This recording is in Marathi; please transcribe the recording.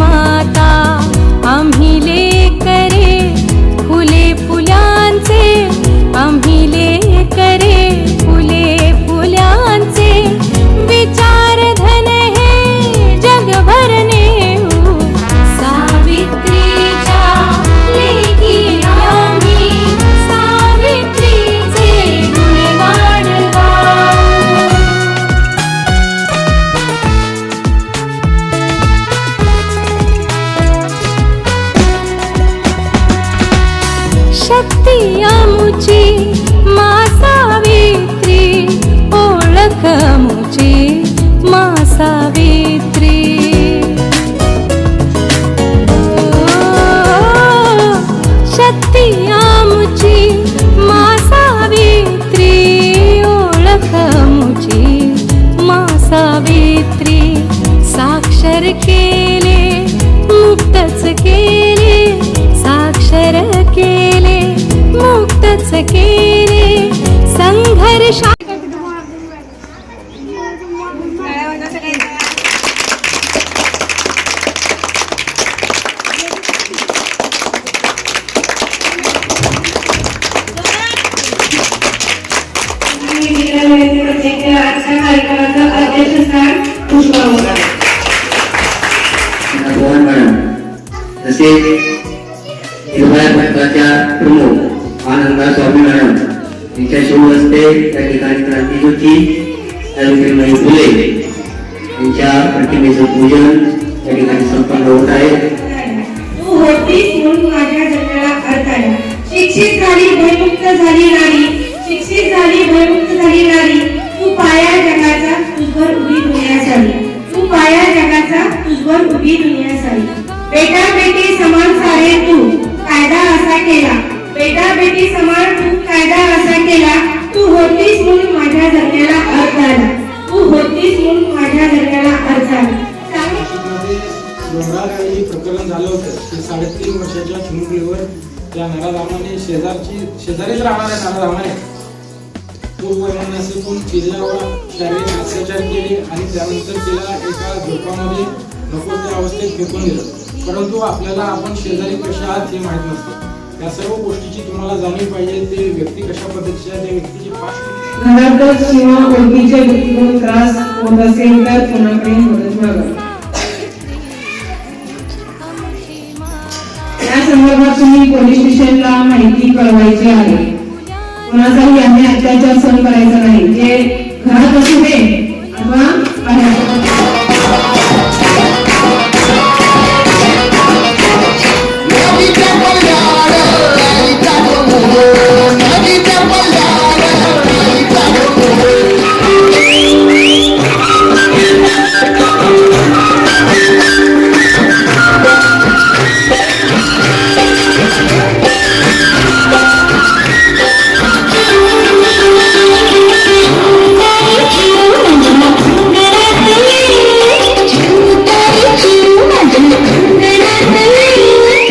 মাতা amo-te. आजच्या कार्यक्रमाचं अध्यक्षस्थान मॅडम तसेच हिरवाया पथकाच्या प्रमुख आनंदा स्वामी मॅडम यांच्या शुभ हस्ते त्या ठिकाणी क्रांतीज्योती सावित्रीबाई फुले यांच्या प्रतिमेचं पूजन त्या ठिकाणी संपन्न होत आहे तू होतीस म्हणून माझ्या जन्माला अर्थ आला शिक्षित झाली भयमुक्त झाली शिक्षित झाली तुझवर दुनिया झाली बेटा बेटी समान सारे तू. कायदा असा केला. बेटा बेटी समान तू. कायदा असा केला. तू होतीस म्हणून माझ्या जगण्याला अर्थ आला. तू होतीस म्हणून माझ्या जगण्याला अर्थ आला. सांग. प्रकरण झालं होतं. ते साडेतीन वर्षाच्या चिमुकलीवर त्या नराधामाने शेजारची शेजारीच राहणाऱ्या नराधामाने. पूर्ववैमनस्यातून तिच्यावर शारीरिक अत्याचार केले आणि त्यानंतर तिला एका झोपामध्ये नको त्या अवस्थेत फेकून दिलं. परंतु आपल्याला आपण शेजारी कशा आहात हे माहीत नसतं. या सर्व गोष्टीची तुम्हाला जाणीव पाहिजे ते व्यक्ती कशा पद्धतीच्या त्या व्यक्तीची घरातच किंवा ओळखीच्या व्यक्तीकडून त्रास होत असेल तर कोणाकडे मदत मागा या संदर्भात तुम्ही पोलीस स्टेशनला माहिती कळवायची आहे. कोणाचाही अन्याय अत्याचार सहन करायचा नाही.